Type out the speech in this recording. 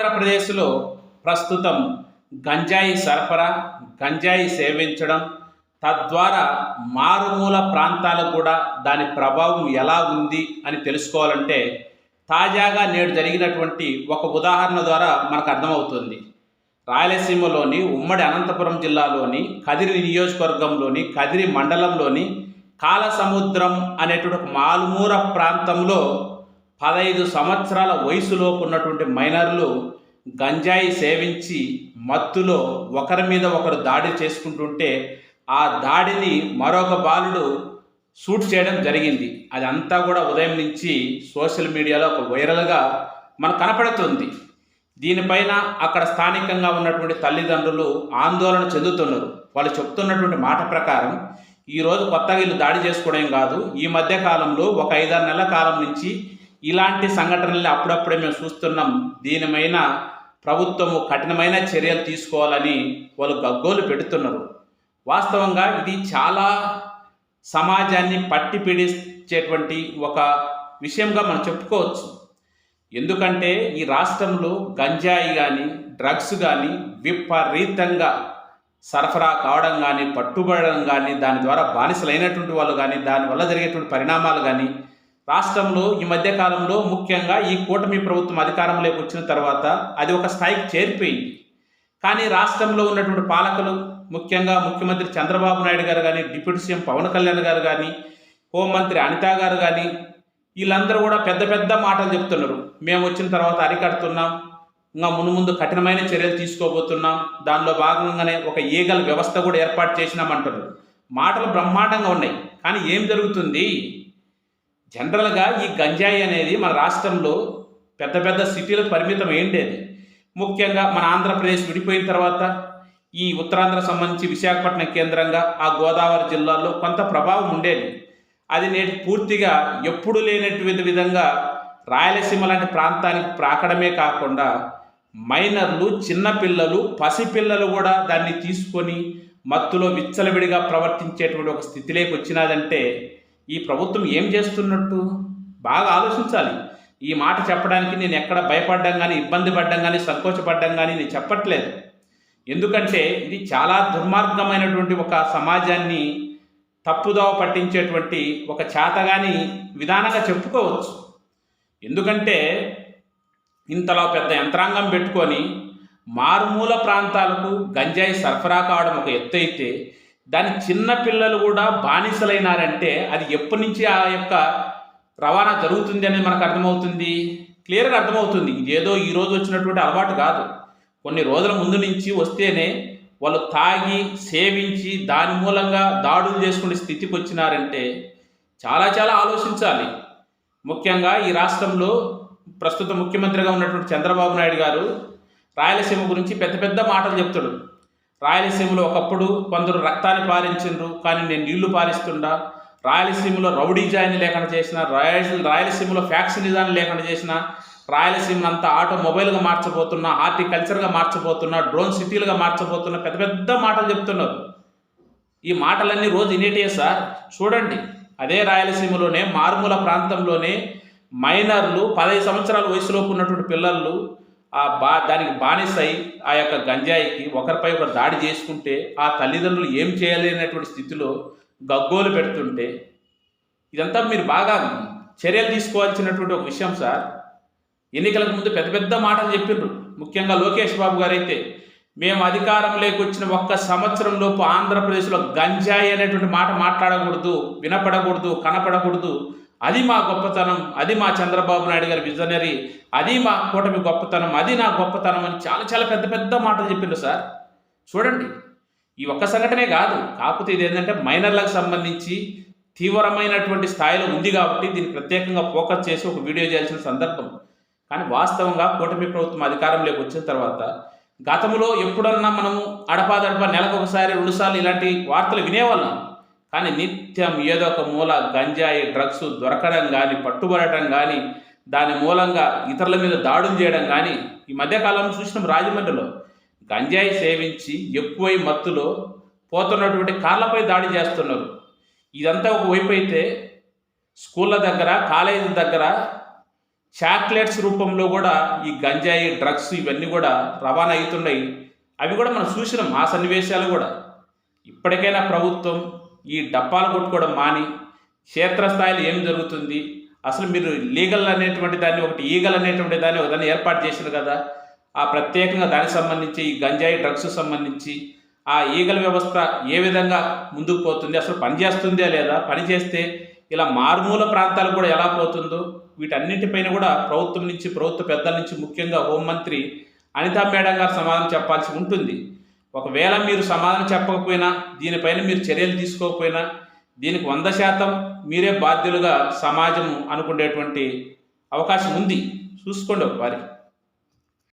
ఆంధ్రప్రదేశ్లో ప్రస్తుతం గంజాయి సరఫరా గంజాయి సేవించడం తద్వారా మారుమూల ప్రాంతాలకు కూడా దాని ప్రభావం ఎలా ఉంది అని తెలుసుకోవాలంటే తాజాగా నేడు జరిగినటువంటి ఒక ఉదాహరణ ద్వారా మనకు అర్థమవుతుంది. రాయలసీమలోని ఉమ్మడి అనంతపురం జిల్లాలోని కదిరి నియోజకవర్గంలోని కదిరి మండలంలోని కాలసముద్రం అనేటువంటి ఒక మారుమూల ప్రాంతంలో పదహైదు సంవత్సరాల వయసులోపు ఉన్నటువంటి మైనర్లు గంజాయి సేవించి మత్తులో ఒకరి మీద ఒకరు దాడి చేసుకుంటుంటే ఆ దాడిని మరొక బాలుడు షూట్ చేయడం జరిగింది. అదంతా కూడా ఉదయం నుంచి సోషల్ మీడియాలో ఒక వైరల్గా మనకు కనపడుతుంది. దీనిపైన అక్కడ స్థానికంగా ఉన్నటువంటి తల్లిదండ్రులు ఆందోళన చెందుతున్నారు. వాళ్ళు చెప్తున్నటువంటి మాట ప్రకారం ఈరోజు కొత్తగా వీళ్ళు దాడి చేసుకోవడం కాదు. ఈ మధ్య కాలంలో ఒక ఐదారు నెలల కాలం నుంచి ఇలాంటి సంఘటనల్ని అప్పుడప్పుడే మేము చూస్తున్నాం. దీనిమైన ప్రభుత్వము కఠినమైన చర్యలు తీసుకోవాలని వాళ్ళు గగ్గోలు పెడుతున్నారు. వాస్తవంగా ఇది చాలా సమాజాన్ని పట్టి పీడించేటువంటి ఒక విషయంగా మనం చెప్పుకోవచ్చు. ఎందుకంటే ఈ రాష్ట్రంలో గంజాయి కానీ డ్రగ్స్ కానీ విపరీతంగా సరఫరా కావడం కానీ పట్టుబడడం కానీ దాని ద్వారా బానిసలైనటువంటి వాళ్ళు కానీ దానివల్ల జరిగేటువంటి పరిణామాలు కానీ రాష్ట్రంలో ఈ మధ్య కాలంలో ముఖ్యంగా ఈ కూటమి ప్రభుత్వం అధికారంలోకి వచ్చిన తర్వాత అది ఒక స్థాయికి చేరిపోయింది. కానీ రాష్ట్రంలో ఉన్నటువంటి పాలకులు ముఖ్యంగా ముఖ్యమంత్రి చంద్రబాబు నాయుడు గారు కానీ డిప్యూటీ సీఎం పవన్ కళ్యాణ్ గారు కానీ హోంమంత్రి అనిత గారు కానీ వీళ్ళందరూ కూడా పెద్ద పెద్ద మాటలు చెప్తున్నారు. మేము వచ్చిన తర్వాత అరికడుతున్నాం. ఇంకా ముందు ముందు కఠినమైన చర్యలు తీసుకోబోతున్నాం. దానిలో భాగంగానే ఒక ఈగల వ్యవస్థ కూడా ఏర్పాటు చేసినామంటారు మాటలు బ్రహ్మాండంగా ఉన్నాయి. కానీ ఏం జరుగుతుంది? జనరల్గా ఈ గంజాయి అనేది మన రాష్ట్రంలో పెద్ద పెద్ద సిటీలకు పరిమితం ఏంటేది? ముఖ్యంగా మన ఆంధ్రప్రదేశ్ విడిపోయిన తర్వాత ఈ ఉత్తరాంధ్ర సంబంధించి విశాఖపట్నం కేంద్రంగా ఆ గోదావరి జిల్లాలో కొంత ప్రభావం ఉండేది. అది నేటి పూర్తిగా ఎప్పుడు లేనటువంటి విధంగా రాయలసీమ లాంటి ప్రాంతానికి ప్రాకడమే కాకుండా మైనర్లు చిన్నపిల్లలు పసిపిల్లలు కూడా దాన్ని తీసుకొని మత్తులో విచ్చలవిడిగా ప్రవర్తించేటువంటి ఒక స్థితిలోకి వచ్చినదంటే ఈ ప్రభుత్వం ఏం చేస్తున్నట్టు? బాగా ఆలోచించాలి. ఈ మాట చెప్పడానికి నేను ఎక్కడ భయపడ్డం కానీ ఇబ్బంది పడ్డం కానీ సంకోచపడ్డం కానీ నేను చెప్పట్లేదు. ఎందుకంటే ఇది చాలా దుర్మార్గమైనటువంటి ఒక సమాజాన్ని తప్పుదోవ పట్టించేటువంటి ఒక చేతగాని విధానంగా చెప్పుకోవచ్చు. ఎందుకంటే ఇంతలో పెద్ద యంత్రాంగం పెట్టుకొని మారుమూల ప్రాంతాలకు గంజాయి సరఫరా కావడం ఒక ఎత్తు అయితే దాని చిన్న పిల్లలు కూడా బానిసలైనారంటే అది ఎప్పటి నుంచి ఆ యొక్క రవాణా జరుగుతుంది అనేది మనకు అర్థమవుతుంది. క్లియర్గా అర్థమవుతుంది. ఇదేదో ఈరోజు వచ్చినటువంటి అలవాటు కాదు. కొన్ని రోజుల ముందు నుంచి వస్తేనే వాళ్ళు తాగి సేవించి దాని మూలంగా దాడులు చేసుకునే స్థితికి వచ్చినారంటే చాలా చాలా ఆలోచించాలి. ముఖ్యంగా ఈ రాష్ట్రంలో ప్రస్తుత ముఖ్యమంత్రిగా ఉన్నటువంటి చంద్రబాబు నాయుడు గారు రాయలసీమ గురించి పెద్ద పెద్ద మాటలు చెప్తాడు రాయలసీమలో ఒకప్పుడు కొందరు రక్తాన్ని పారించిండ్రు కానీ నేను నీళ్ళు పారిస్తుండా రాయలసీమలో రౌడీజాయిని లేకుండా చేసిన రాయల రాయలసీమలో ఫ్యాక్షనిజాన్ని లేకుండా చేసిన రాయలసీమను అంతా ఆటోమొబైల్గా మార్చబోతున్నా హార్టికల్చర్గా మార్చబోతున్నా డ్రోన్ సిటీలుగా మార్చబోతున్నా పెద్ద పెద్ద మాటలు చెప్తున్నారు. ఈ మాటలన్నీ రోజు ఇనేటే సార్. చూడండి అదే రాయలసీమలోనే మారుమూల ప్రాంతంలోనే మైనర్లు పదహైదు సంవత్సరాల వయసులోపు ఉన్నటువంటి పిల్లలు ఆ బా దానికి బానిసై ఆ యొక్క గంజాయికి ఒకరిపై ఒకరు దాడి చేసుకుంటే ఆ తల్లిదండ్రులు ఏం చేయలేనటువంటి స్థితిలో గగ్గోలు పెడుతుంటే ఇదంతా మీరు బాగా చర్యలు తీసుకోవాల్సినటువంటి ఒక విషయం సార్. ఎన్నికలకు ముందు పెద్ద పెద్ద మాటలు చెప్పిండ్రు ముఖ్యంగా లోకేష్ బాబు గారైతే మేము అధికారంలోకి వచ్చిన ఒక్క సంవత్సరంలోపు ఆంధ్రప్రదేశ్లో గంజాయి అనేటువంటి మాట మాట్లాడకూడదు వినపడకూడదు కనపడకూడదు అది మా గొప్పతనం అది మా చంద్రబాబు నాయుడు గారి విజనరీ అది మా కూటమి గొప్పతనం అది నా గొప్పతనం అని చాలా చాలా పెద్ద పెద్ద మాటలు చెప్పిండ్రు సార్. చూడండి ఈ ఒక్క సంఘటనే కాదు కాకపోతే ఇది ఏంటంటే మైనర్లకు సంబంధించి తీవ్రమైనటువంటి స్థాయిలో ఉంది కాబట్టి దీన్ని ప్రత్యేకంగా ఫోకస్ చేసి ఒక వీడియో చేయాల్సిన సందర్భం. కానీ వాస్తవంగా కూటమి ప్రభుత్వం అధికారంలోకి వచ్చిన తర్వాత గతంలో ఎప్పుడన్నా మనము అడపాదడప నెలకు ఒకసారి రెండుసార్లు ఇలాంటి వార్తలు వినేవాళ్ళం. కానీ నిత్యం ఏదో ఒక మూల గంజాయి డ్రగ్స్ దొరకడం కానీ పట్టుబడటం కానీ దాని మూలంగా ఇతరుల మీద దాడులు చేయడం కానీ ఈ మధ్యకాలంలో చూసినాం రాజమండ్రిలో. గంజాయి సేవించి ఎక్కువై మత్తులో పోతున్నటువంటి కార్లపై దాడి చేస్తున్నారు. ఇదంతా ఒకవైపు అయితే స్కూళ్ళ దగ్గర కాలేజీల దగ్గర చాక్లెట్స్ రూపంలో కూడా ఈ గంజాయి డ్రగ్స్ ఇవన్నీ కూడా రవాణా అవుతున్నాయి. అవి కూడా మనం చూసినాం ఆ సన్నివేశాలు కూడా. ఇప్పటికైనా ప్రభుత్వం ఈ డప్పాలు కొట్టుకోవడం మాని క్షేత్రస్థాయిలో ఏం జరుగుతుంది? అసలు మీరు లీగల్ అనేటువంటి దాన్ని ఒకటి ఈగల్ అనేటువంటి దాన్ని ఒక దాన్ని ఏర్పాటు చేశారు కదా. ఆ ప్రత్యేకంగా దానికి సంబంధించి ఈ గంజాయి డ్రగ్స్ సంబంధించి ఆ ఈగల వ్యవస్థ ఏ విధంగా ముందుకు పోతుంది? అసలు పనిచేస్తుందా లేదా? పనిచేస్తే ఇలా మారుమూల ప్రాంతాలు కూడా ఎలా పోతుందో? వీటన్నింటిపైన కూడా ప్రభుత్వం నుంచి ప్రభుత్వ పెద్దల నుంచి ముఖ్యంగా హోంమంత్రి అనితా మేడం గారు సమాధానం చెప్పాల్సి ఉంటుంది. ఒకవేళ మీరు సమాధానం చెప్పకపోయినా దీనిపైన మీరు చర్యలు తీసుకోకపోయినా దీనికి వంద శాతం మీరే బాధ్యులుగా సమాజం అనుకునేటువంటి అవకాశం ఉంది. చూసుకోండి వారికి